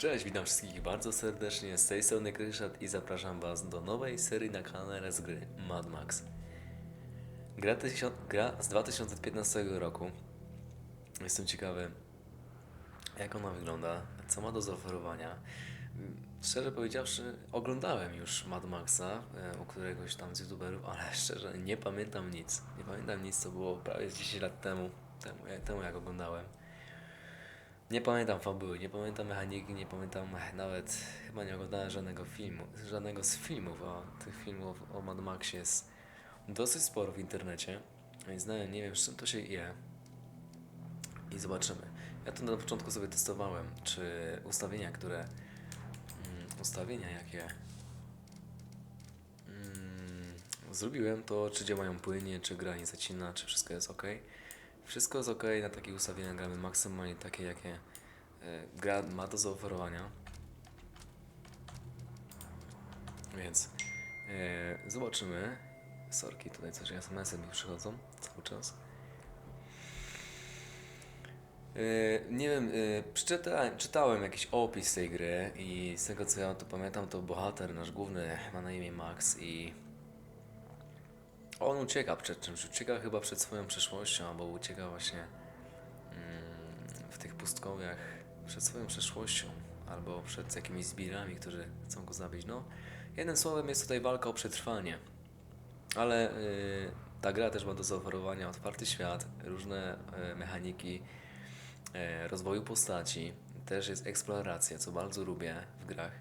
Cześć, witam wszystkich bardzo serdecznie, z tej strony Kryszat i zapraszam was do nowej serii na kanale z gry Mad Max. Gra, gra z 2015 roku. Jestem ciekawy, jak ona wygląda, co ma do zaoferowania. Szczerze powiedziawszy, oglądałem już Mad Maxa e, u któregoś tam z youtuberów, ale szczerze nie pamiętam nic. Nie pamiętam nic, co było prawie z 10 lat temu, temu, temu jak oglądałem. Nie pamiętam fabuły, nie pamiętam mechaniki, nie pamiętam nawet, chyba nie oglądałem żadnego filmu, żadnego z filmów, a tych filmów o Mad Maxie jest dosyć sporo w internecie, więc nie, nie wiem z czym to się je i zobaczymy. Ja to na początku sobie testowałem, czy ustawienia, które, mm, ustawienia jakie mm, zrobiłem, to czy działają płynnie, czy gra nie zacina, czy wszystko jest ok. Wszystko jest ok, na takich ustawieniach gramy maksymalnie takie, jakie e, gra ma do zaoferowania. Więc e, zobaczymy. Sorki, tutaj coś SMS-y mi przychodzą cały czas. E, nie wiem, e, przeczytałem, czytałem jakiś opis tej gry i z tego co ja to pamiętam, to bohater nasz główny ma na imię Max i on ucieka przed czymś, ucieka chyba przed swoją przeszłością, albo ucieka właśnie mm, w tych pustkowiach przed swoją przeszłością, albo przed jakimiś zbirami, którzy chcą go zabić. No, jednym słowem jest tutaj walka o przetrwanie. Ale y, ta gra też ma do zaoferowania otwarty świat, różne y, mechaniki y, rozwoju postaci, też jest eksploracja, co bardzo lubię w grach.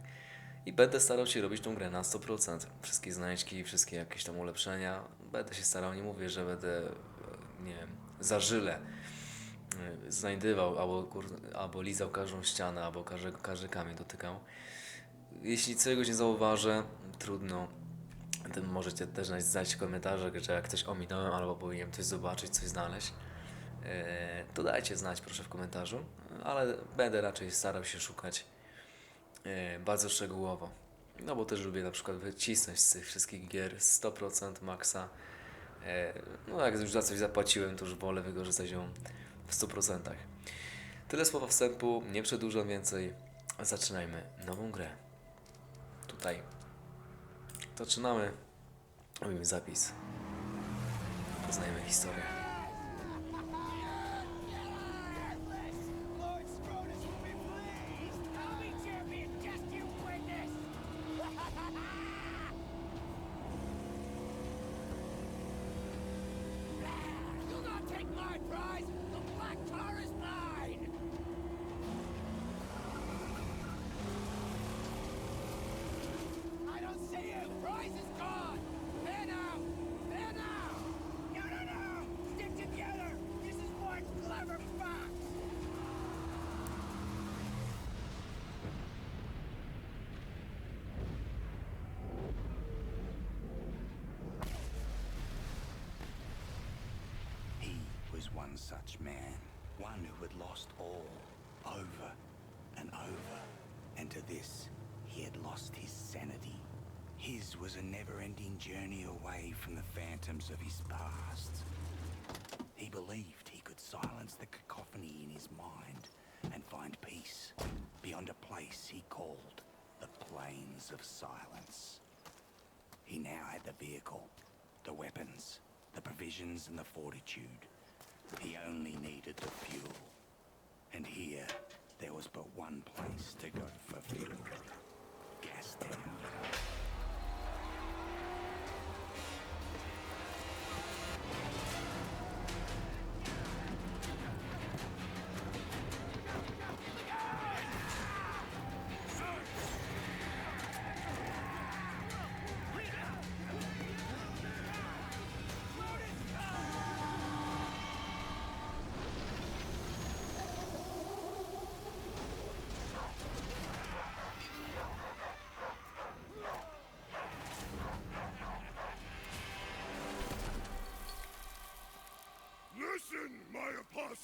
I będę starał się robić tą grę na 100%. Wszystkie znajdźki, wszystkie jakieś tam ulepszenia. Będę się starał, nie mówię, że będę, e, nie wiem, zażyle e, znajdywał albo, kur, albo lizał każdą ścianę, albo każdy, każdy kamień dotykał. Jeśli czegoś nie zauważę, trudno. Możecie też znać w komentarzach, że jak coś ominąłem albo powinienem coś zobaczyć, coś znaleźć. E, To dajcie znać proszę w komentarzu, ale będę raczej starał się szukać bardzo szczegółowo. No bo też lubię na przykład wycisnąć z tych wszystkich gier 100% maksa. E, No jak już za coś zapłaciłem, to już wolę wykorzystać ją w 100%. Tyle słowa wstępu, nie przedłużam więcej. Zaczynajmy nową grę. Tutaj. Zaczynamy. Robimy zapis. Poznajemy historię. Was one such man, one who had lost all, over and over. And to this, he had lost his sanity. His was a never ending journey away from the phantoms of his past. He believed he could silence the cacophony in his mind and find peace beyond a place he called the Plains of Silence. He now had the vehicle, the weapons, the provisions, and the fortitude. He only needed the fuel. And here, there was but one place to go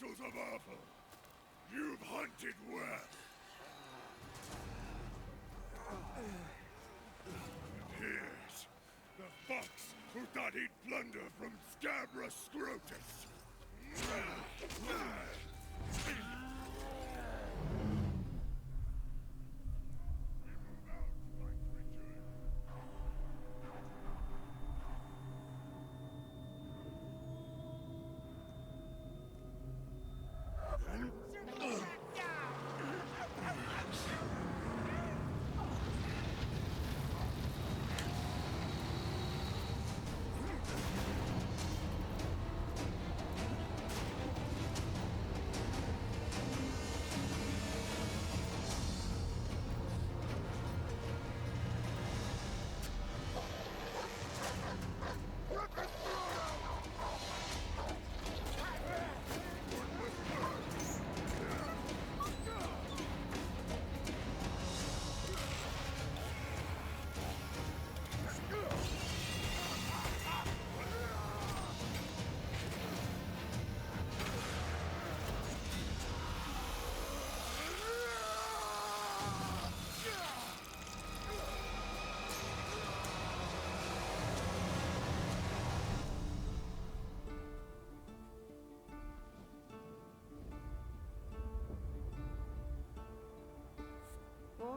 apostles of Alpha! You've hunted well. Here's the fox who thought he'd plunder from Scabra Scrotus.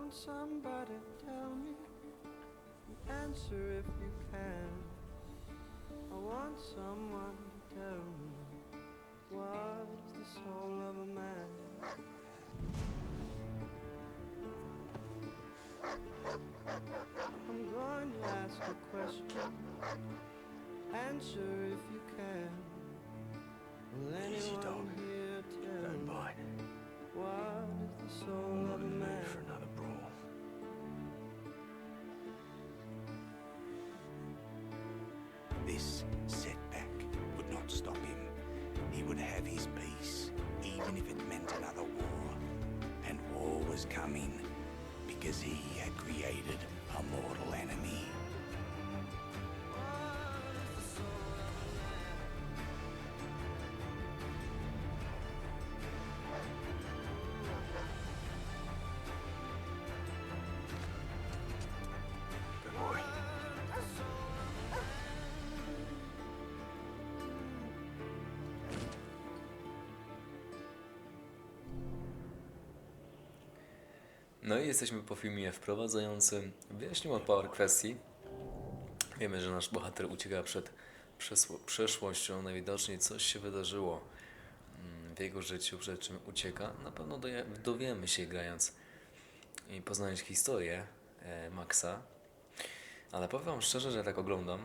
Want somebody tell me. the Answer if you can. I want someone to tell me what's the soul of a man. I'm going to ask a question. Answer if I mean. No i jesteśmy po filmie wprowadzającym. Wyjaśniłem parę kwestii. Wiemy, że nasz bohater ucieka przed przeszłością. Najwidoczniej coś się wydarzyło mm, w jego życiu, przed czym ucieka. Na pewno dowiemy się grając i poznając historię e, Maxa. Ale powiem Wam szczerze, że tak oglądam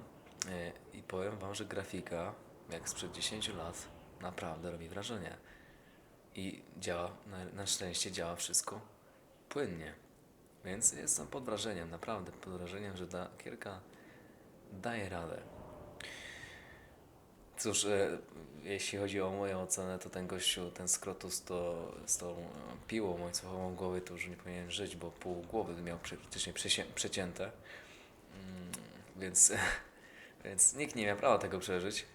e, i powiem Wam, że grafika, jak sprzed 10 lat, naprawdę robi wrażenie. I działa, na szczęście działa wszystko płynnie. Więc jestem pod wrażeniem, naprawdę pod wrażeniem, że ta gierka daje radę. Cóż, e, jeśli chodzi o moją ocenę, to ten gościu, ten skrotus to z tą e, piłą łańcuchową głowy to już nie powinien żyć, bo pół głowy miał praktycznie przecięte. Mm, więc, więc nikt nie miał prawa tego przeżyć,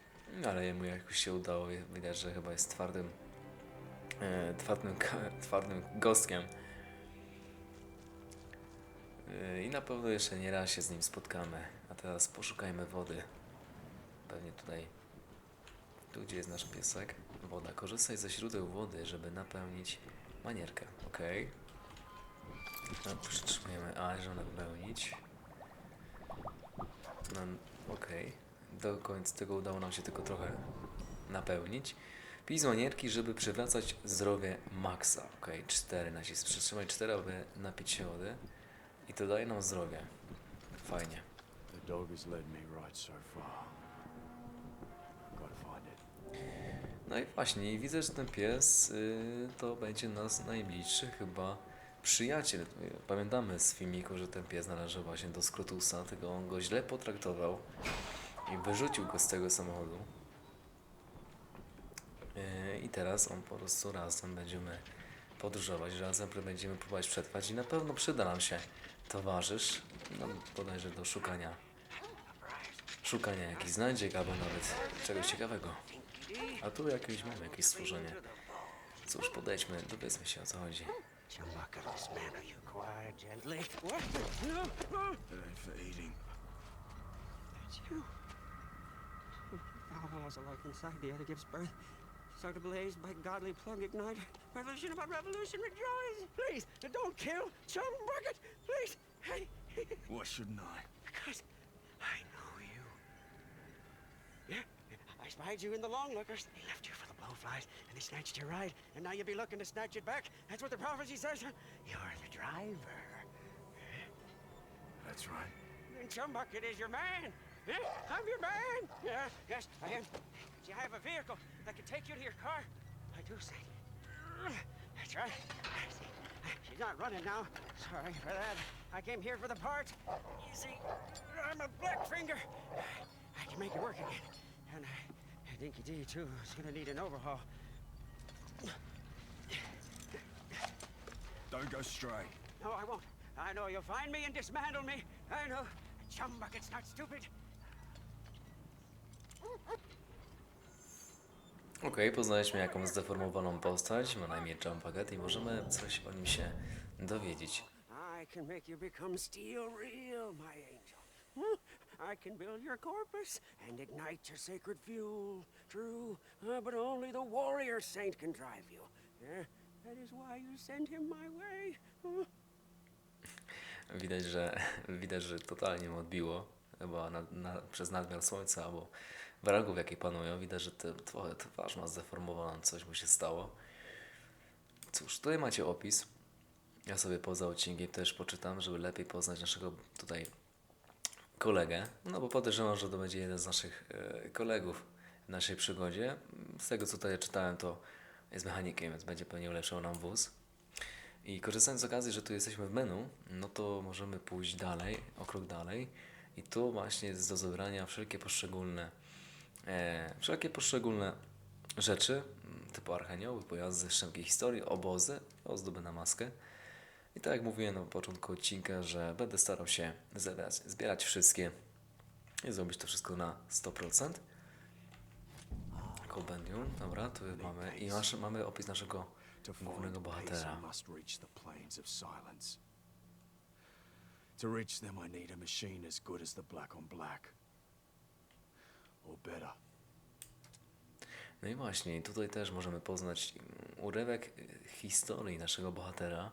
ale jemu jakoś się udało. Widać, że chyba jest twardym, e, twardym, twardym gostkiem. Yy, I na pewno jeszcze nie raz się z nim spotkamy. A teraz poszukajmy wody. Pewnie tutaj, tu gdzie jest nasz piesek, woda. Korzystaj ze źródeł wody, żeby napełnić manierkę. Ok. No, przytrzymujemy A, żeby napełnić. No, ok. Do końca tego udało nam się tylko trochę napełnić. Pij z manierki, żeby przywracać zdrowie maksa. Ok, 4 nacisk. Przytrzymaj 4, aby napić się wody. I to daje nam zdrowie. Fajnie. The dog has led me right so far. Gotta find it. No i właśnie, i widzę, że ten pies y, to będzie nas najbliższy chyba przyjaciel. Pamiętamy z filmiku, że ten pies należy właśnie do Skrotusa, tylko on go źle potraktował i wyrzucił go z tego samochodu. Y, I teraz on po prostu razem będziemy podróżować, razem będziemy próbować przetrwać i na pewno przyda nam się towarzysz, no bodajże do szukania, szukania jakichś znajdziek albo nawet czegoś ciekawego. A tu jakieś mamy jakieś stworzenie. Cóż, podejdźmy, dowiedzmy się o co chodzi. How was like inside the other gives birth? Start ablaze by godly plug ignite. Revolution about revolution, rejoice! Please, don't kill Chum Bucket! Please! Hey! Why shouldn't I? Because I know you. Yeah, I spied you in the long lookers. They left you for the blowflies, and they snatched your ride, and now you'll be looking to snatch it back. That's what the prophecy says. You're the driver. That's right. Then Chumbucket is your man. Yeah, I'm your man. Yeah, yes, I am. Do you have a vehicle that can take you to your car? I do, say. That's right. She's not running now. Sorry for that. I came here for the. You see, I'm a black finger. I can make it work again. And uh, Dinky D, too, is gonna need an overhaul. Don't go stray. No, I won't. I know you'll find me and dismantle me. I know. Chumbucket's not stupid. Okej, poznaliśmy jakąś zdeformowaną postać, ma na imię Jumpaget i możemy coś o nim się dowiedzieć. I can make you become steel real, my angel. I can build your corpus and ignite your sacred fuel. True, uh, but only the warrior saint can drive you. Yeah, that is why you send him my way. Hmm? Widać, że widać, że totalnie mu odbiło, chyba na, na, przez nadmiar słońca albo wrogów, jakie panują. Widać, że te, trochę twarz ma zdeformowana, coś mu się stało. Cóż, tutaj macie opis. Ja sobie poza odcinkiem też poczytam, żeby lepiej poznać naszego tutaj kolegę. No bo podejrzewam, że to będzie jeden z naszych e, kolegów w naszej przygodzie. Z tego co tutaj czytałem, to jest mechanikiem, więc będzie pewnie ulepszał nam wóz. I korzystając z okazji, że tu jesteśmy w menu, no to możemy pójść dalej, o krok dalej. I tu właśnie jest do zebrania wszelkie poszczególne, wszelkie poszczególne rzeczy, typu archenioły, pojazdy, szczęki historii, obozy, ozdoby na maskę. I tak jak mówiłem na początku odcinka, że będę starał się zbierać, zbierać wszystkie i zrobić to wszystko na 100%. Kompendium, dobra, tu mamy i mamy opis naszego głównego bohatera. To reach them, I need a machine as good as the Black on Black. Better. No i właśnie, tutaj też możemy poznać urywek historii naszego bohatera.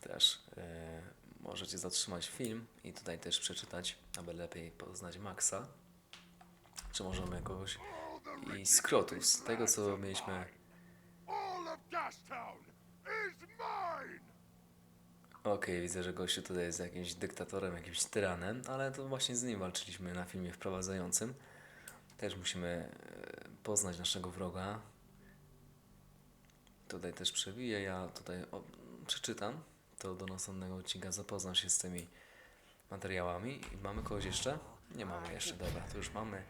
Też e, możecie zatrzymać film i tutaj też przeczytać, aby lepiej poznać Maxa. Czy możemy kogoś i Skrotus, z tego co mieliśmy All of Gastown is mine! Okej, widzę, że gościu tutaj jest jakimś dyktatorem, jakimś tyranem, ale to właśnie z nim walczyliśmy na filmie wprowadzającym. Też musimy e, poznać naszego wroga. Tutaj też przewiję, ja tutaj przeczytam to do następnego odcinka, zapoznam się z tymi materiałami. I mamy kogoś jeszcze? Nie mamy jeszcze, dobra, to już mamy.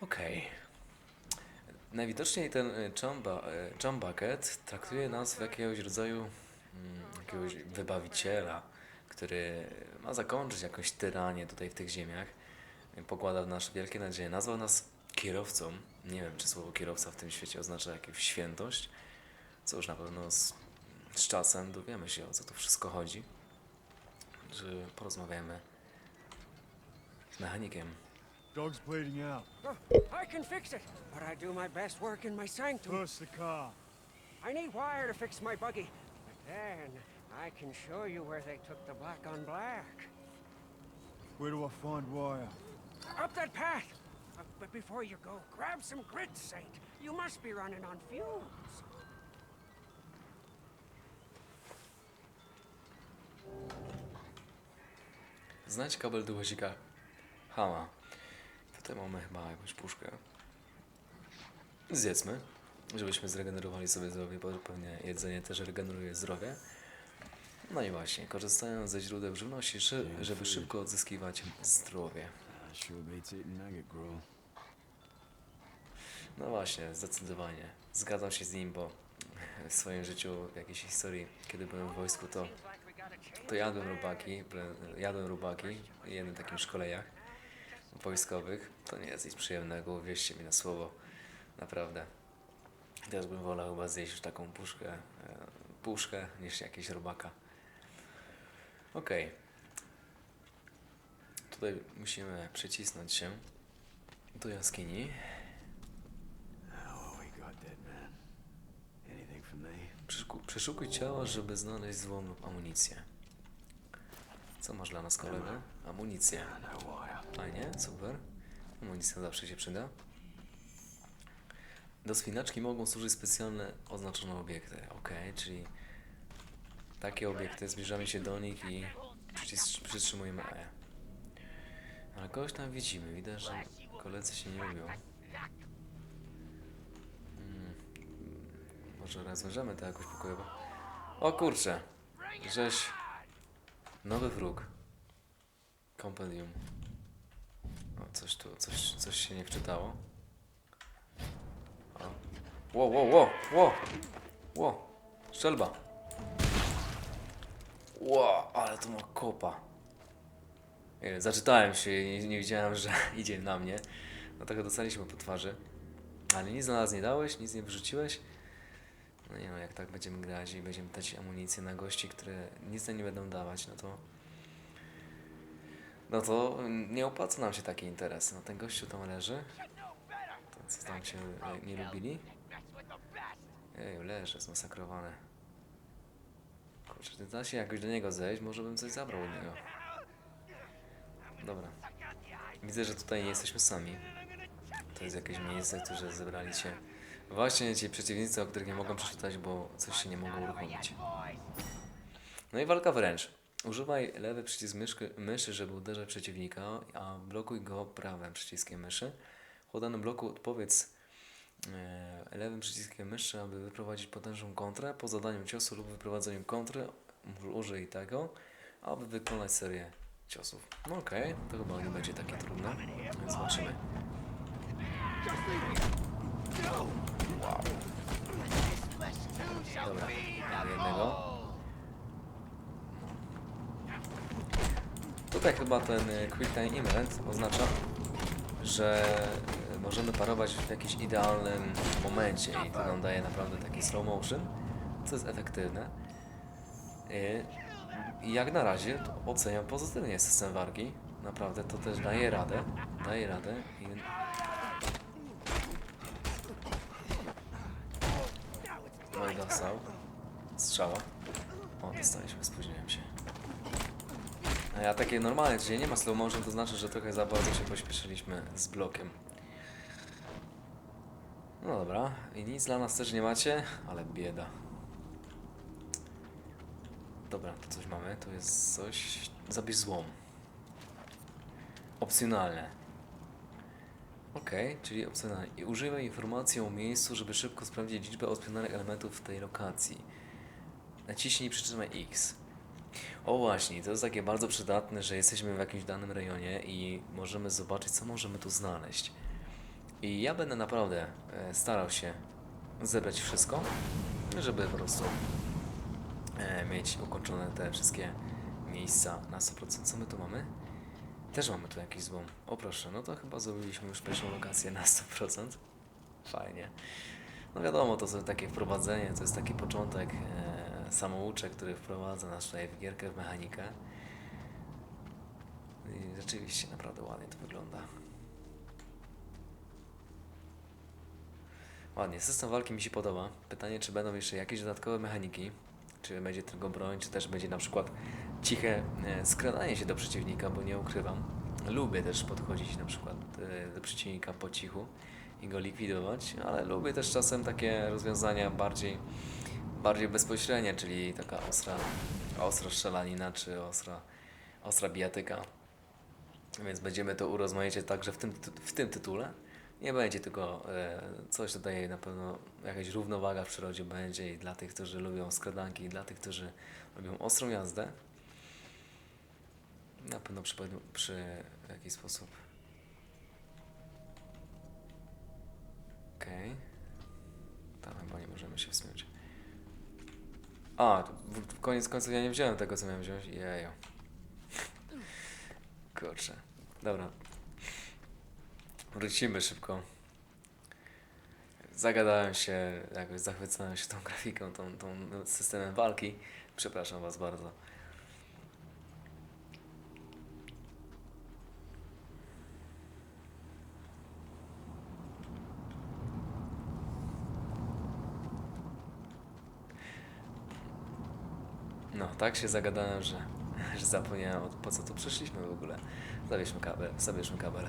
Okej. Najwidoczniej ten e, Chumba, e, Chumbucket traktuje nas w jakiegoś rodzaju jakiegoś wybawiciela, który ma zakończyć jakąś tyranię tutaj w tych ziemiach. Pokłada w nas wielkie nadzieje. Nazwał nas kierowcą. Nie wiem, czy słowo kierowca w tym świecie oznacza jakąś świętość. Co już na pewno z, z czasem dowiemy się, o co tu wszystko chodzi. Że porozmawiamy z mechanikiem. Dog's bleeding out. I can fix it, but I do my best work in my sanctum. Push the car. I need wire to fix my buggy. But then I can show you where they took the black on black. Where do I find wire? Up that path. Uh, but before you go, grab some grit, Saint. You must be running on fumes. Znajdź kabel do łazika Hama. Tutaj mamy chyba jakąś puszkę. Zjedzmy, żebyśmy zregenerowali sobie zdrowie, bo pewnie jedzenie też regeneruje zdrowie. No i właśnie, korzystając ze źródeł żywności, szy- żeby szybko odzyskiwać zdrowie. No właśnie, zdecydowanie. Zgadzam się z nim, bo w swoim życiu, w jakiejś historii, kiedy byłem w wojsku, to, to jadłem robaki, bre- jadłem robaki w jednym takim szkoleniach wojskowych. To nie jest nic przyjemnego, uwierzcie mi na słowo. Naprawdę. Też bym wolał chyba zjeść już taką puszkę, e, puszkę niż jakieś robaka. Okej. Tutaj musimy przycisnąć się do jaskini. Oh, Przeszukuj ciało, żeby znaleźć złom lub amunicję. Co masz dla nas, kolego? Amunicję. Wire. Fajnie, super. Amunicja zawsze się przyda. Do spinaczki mogą służyć specjalne oznaczone obiekty. Ok, czyli takie obiekty, zbliżamy się do nich i przytrzymujemy E. Ale kogoś tam widzimy, widać, że koledzy się nie lubią. Hmm. Może rozwiążemy to jakoś pokojowo. O kurczę, żeś... Nowy wróg. Compendium. O, coś tu, coś, coś się nie wczytało. Ło, ło, ło, ło, ło, strzelba. Ło, ale to ma kopa. Zaczytałem się i nie, nie widziałem, że idzie na mnie. Dlatego dostaliśmy po twarzy. Ale nic na nas nie dałeś, nic nie wyrzuciłeś. No nie no, jak tak będziemy grać i będziemy dać amunicję na gości, które nic nie będą dawać, no to no to nie opłaca nam się taki interes. No ten gościu tam leży. To co tam się e, nie lubili? Ej, leży, zmasakrowany. Kurczę, da się jakoś do niego zejść? Może bym coś zabrał od niego. Dobra. Widzę, że tutaj nie jesteśmy sami. To jest jakieś miejsce, które zebrali się właśnie ci przeciwnicy, o których nie mogą przeczytać, bo coś się nie mogło uruchomić. No i walka wręcz. Używaj lewy przycisk myszy, żeby uderzać przeciwnika, a blokuj go prawym przyciskiem myszy. Po danym bloku odpowiedz lewym przyciskiem myszy, aby wyprowadzić potężną kontrę. Po zadaniu ciosu lub wyprowadzeniu kontry użyj tego, aby wykonać serię ciosów. No okej, to chyba nie będzie takie trudne. Więc zobaczymy. Dobra, mamy jednego. Tutaj chyba ten e, Quick Time Event oznacza, że e, możemy parować w jakimś idealnym momencie i to nam daje naprawdę taki slow motion, co jest efektywne. E, I jak na razie oceniam pozytywnie system walki. Naprawdę to też daje radę. Daje radę. I... No i dostał. Strzała. O, dostaliśmy, spóźniłem się. A ja takie normalne, czyli nie ma slow motion, to znaczy, że trochę za bardzo się pośpieszyliśmy z blokiem. No dobra, i nic dla nas też nie macie, ale bieda. Dobra, to coś mamy, tu jest coś... Zabierz złom. Opcjonalne. Okej, czyli opcjonalne. I używaj informacji o miejscu, żeby szybko sprawdzić liczbę opcjonalnych elementów w tej lokacji. Naciśnij przytrzymaj X. O właśnie, to jest takie bardzo przydatne, że jesteśmy w jakimś danym rejonie i możemy zobaczyć, co możemy tu znaleźć. I ja będę naprawdę e, starał się zebrać wszystko, żeby po prostu e, mieć ukończone te wszystkie miejsca na 100%. Co my tu mamy? Też mamy tu jakiś złom. O proszę, no to chyba zrobiliśmy już pierwszą lokację na 100%. Fajnie. No wiadomo, to są takie wprowadzenie, to jest taki początek e, samouczek, który wprowadza nas tutaj w gierkę, w mechanikę. I rzeczywiście naprawdę ładnie to wygląda. Ładnie, system walki mi się podoba. Pytanie, czy będą jeszcze jakieś dodatkowe mechaniki? Czy będzie tylko broń, czy też będzie na przykład ciche e, skradanie się do przeciwnika, bo nie ukrywam. Lubię też podchodzić na przykład e, do przeciwnika po cichu i go likwidować, ale lubię też czasem takie rozwiązania bardziej, bardziej bezpośrednie, czyli taka ostra, ostra strzelanina czy ostra, ostra bijatyka. Więc będziemy to urozmaicić także w tym, ty- w tym tytule. Nie będzie tylko e, coś tutaj na pewno jakaś równowaga w przyrodzie będzie i dla tych, którzy lubią skradanki, i dla tych, którzy lubią ostrą jazdę. Na pewno przy, przy jakiś sposób. Okej. Tam chyba nie możemy się wspiąć. A, w, w koniec końców ja nie wziąłem tego, co miałem wziąć. Jejo. Kurczę. Dobra. Wrócimy szybko. Zagadałem się, jakoś zachwycałem się tą grafiką, tą, tą systemem walki. Przepraszam Was bardzo. No, tak się zagadałem, że, że zapomniałem po co tu przyszliśmy w ogóle. Zabierzmy kabel, zabierzmy kabel.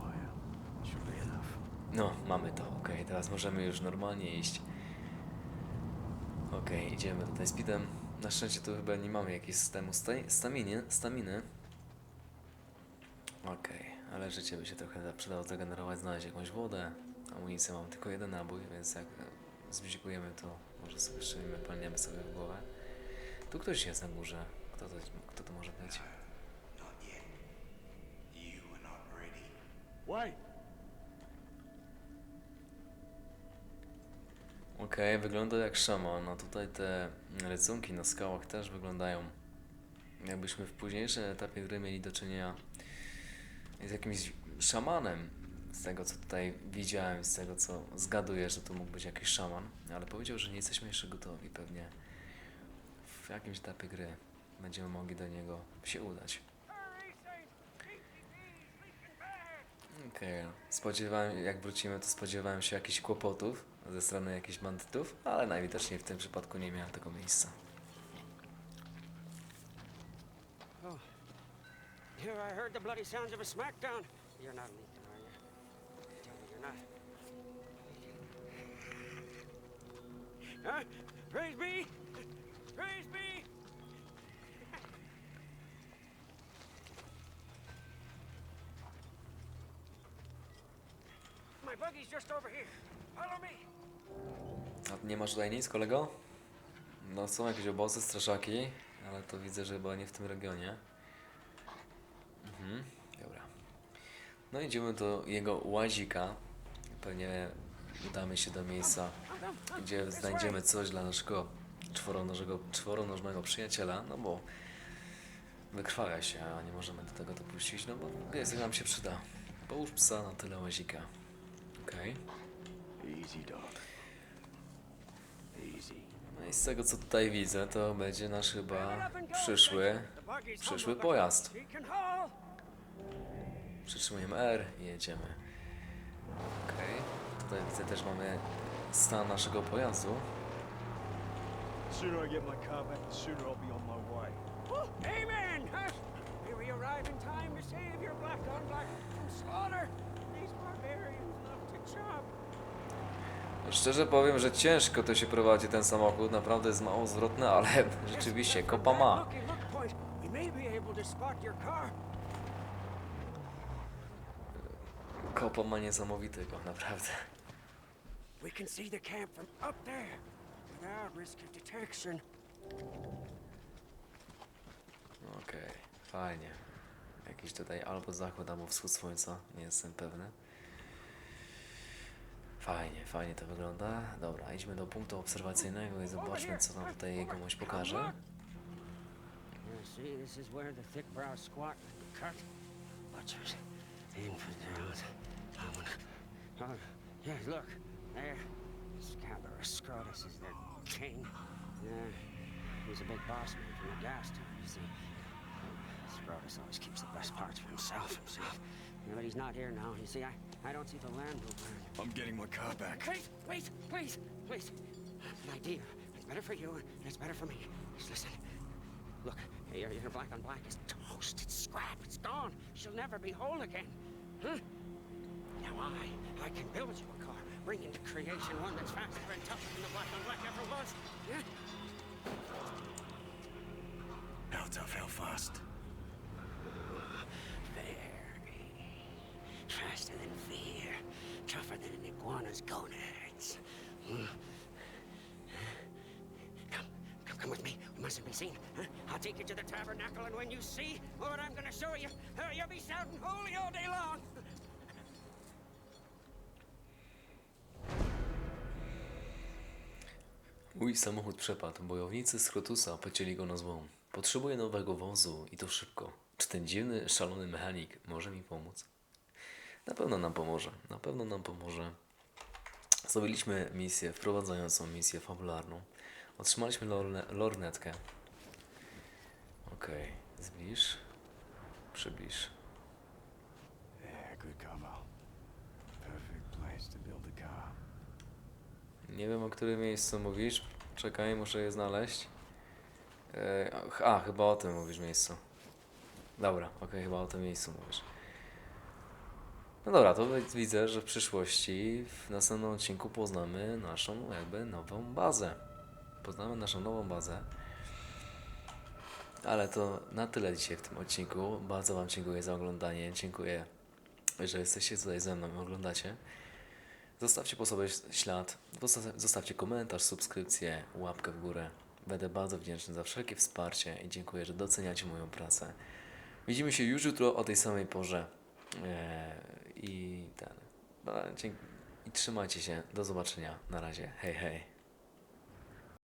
Oh yeah. Should be enough. No, mamy to, okej, teraz możemy już normalnie iść. Okej, idziemy tutaj speedem. Na szczęście tu chyba nie mamy jakiegoś systemu sta- staminy, staminy. Okej, ale życie by się trochę przydało zregenerować, znaleźć jakąś wodę. Amunicję mam tylko jeden nabój, więc jak zbzikujemy to może sobie strzelimy, palniemy sobie w głowę. Tu ktoś jest na górze. Kto to, kto to może być? Wait! Okej, wygląda jak szaman, a tutaj te rysunki na skałach też wyglądają jakbyśmy w późniejszym etapie gry mieli do czynienia z jakimś szamanem. Z tego co tutaj widziałem, z tego co zgaduję, że to mógł być jakiś szaman, ale powiedział, że nie jesteśmy jeszcze gotowi. Pewnie w jakimś etapie gry będziemy mogli do niego się udać. Okej, spodziewałem, jak wrócimy, to spodziewałem się jakichś kłopotów ze strony jakichś bandytów, ale najwidoczniej w tym przypadku nie miałem tego miejsca. Be! My buggy's just over here. Follow me. A nie masz tutaj nic, kolego? No są jakieś obozy, straszaki, ale to widzę, że chyba nie w tym regionie. Mhm, dobra. No idziemy do jego łazika. Pewnie udamy się do miejsca, gdzie znajdziemy coś dla naszego czworonożnego, czworonożnego przyjaciela, no bo wykrwawia się, a nie możemy do tego dopuścić, no bo jest, nam się przyda. Połóż psa na tyle łazika. Okej. Easy, dog. No i z tego co tutaj widzę, to będzie nasz chyba przyszły, przyszły pojazd. Przytrzymujemy R i jedziemy. Okej, tutaj widzę też mamy stan naszego pojazdu. Sooner I get my car back, the sooner I'll be on my way. Amen! May we arrive in time to save your black on black from slaughter. These barbarians love to chop. Szczerze powiem, że ciężko to się prowadzi ten samochód, naprawdę jest mało zwrotny, ale rzeczywiście kopa ma. Kopa ma niesamowitego, naprawdę. We can see the camp from up there without risk of detection. Okej, fajnie. Jakiś tutaj albo zachód, albo wschód słońca, nie jestem pewny. Fajnie, fajnie to wygląda. Dobra, idźmy do punktu obserwacyjnego i zobaczmy, co nam tutaj jegomość pokaże. Oh, he's a big boss man from the gas tower, you see. Scrotus always keeps the best parts for himself, himself. But he's not here now. You see, I, I don't see the land over. I'm getting my car back. Wait, wait, please, please. An idea. It's better for you, and it's better for me. Just listen. Look, your, your black on black is toast. It's scrap. It's gone. She'll never be whole again. Huh? Now I, I can build you a car, bring into creation one that's faster and tougher than the black on black ever was. Yeah? How tough, how fast? Very. Faster than. Tougher than an iguana's gonads. Hmm. Come, come, come with me. We mustn't be seen. I'll take you to the tabernacle, and when you see what I'm gonna show you, uh, you'll be shouting holy all day long. Mój samochód przepadł. Bojownicy z Chrotusa pocięli go na złom. Potrzebuję nowego wozu i to szybko. Czy ten dziwny, szalony mechanik może mi pomóc? Na pewno nam pomoże. Na pewno nam pomoże. Zrobiliśmy misję, wprowadzającą misję fabularną. Otrzymaliśmy lorne, lornetkę. Okej, zbliż. Przybliż. Nie wiem o którym miejscu mówisz. Czekaj, muszę je znaleźć. E, ach, a, chyba o tym mówisz miejscu. Dobra, okej, chyba o tym miejscu mówisz. No dobra, to wi- widzę, że w przyszłości w następnym odcinku poznamy naszą jakby nową bazę. Poznamy naszą nową bazę. Ale to na tyle dzisiaj w tym odcinku. Bardzo Wam dziękuję za oglądanie. Dziękuję, że jesteście tutaj ze mną i oglądacie. Zostawcie po sobie ślad, zosta- zostawcie komentarz, subskrypcję, łapkę w górę. Będę bardzo wdzięczny za wszelkie wsparcie i dziękuję, że doceniacie moją pracę. Widzimy się już jutro o tej samej porze. Eee, I ten. no, I trzymajcie się. Do zobaczenia. Na razie. Hej, hej.